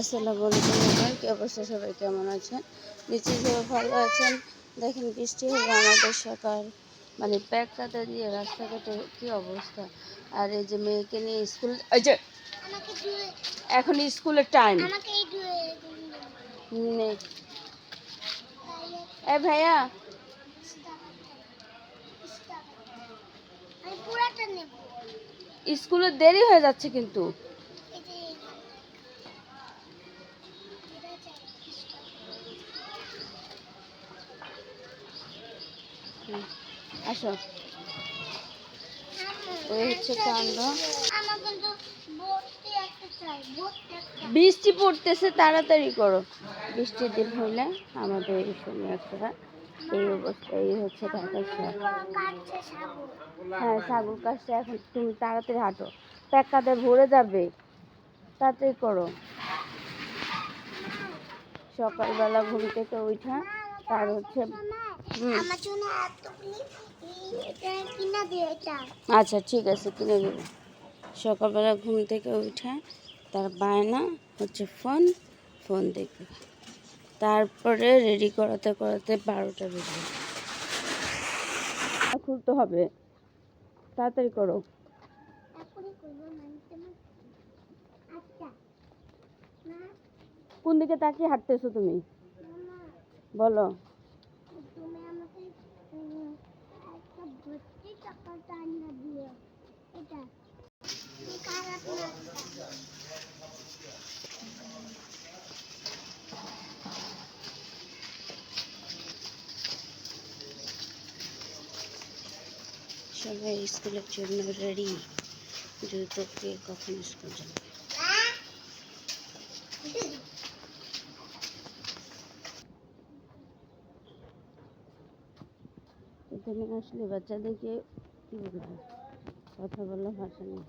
আসসালামু আলাইকুম বন্ধুরা কি অবস্থা? সবাই কেমন আছেন? নিশ্চয়ই সবাই ভালো আছেন, দেখেন বৃষ্টি হলে আমাদের সকাল। মানে প্যাক কাটা দিয়ে রাস্তাঘাটে কি অবস্থা? আর এই যে মেয়েকে নিয়ে স্কুল এই যে এখন স্কুলের টাইম এ ভাইয়া। স্কুলে দেরি হয়ে যাচ্ছে কিন্তু। আসো। এই হচ্ছে কাণ্ড বৃষ্টি পড়তেছে, তাড়াতাড়ি করো। বৃষ্টির দিন হইলে আমাদের এই সময় একটা এই অবস্থা, এই হচ্ছে ঢাকার শহর। হ্যাঁ সাগর কাজটা এখন তুমি তাড়াতাড়ি হাঁটো। প্যাকাতে ভরে যাবে। তাড়াতাড়ি করো। সকালবেলা ঘুম থেকে উঠা। তার হচ্ছে। আচ্ছা ঠিক আছে কিনে দেবো সকালবেলা ঘুম থেকে উঠে তার বায়না হচ্ছে ফোন ফোন দেখবে তারপরে রেডি করাতে করাতে বারোটা বেজে খুলতে হবে তাড়াতাড়ি করো কোন দিকে তাকিয়ে হাঁটতেছো তুমি বলো তুমি আমাকে উম, একটা ভর্তি টাকাটা আনিয়ে দিও এটা এই খারাপ না এটা। সবাই স্কুলের জন্য রেডি দ্রুত কে কখন স্কুল যাবে এখানে আসলে বাচ্চাদেরকে কী বলবো কথা বলার ভাষা নেই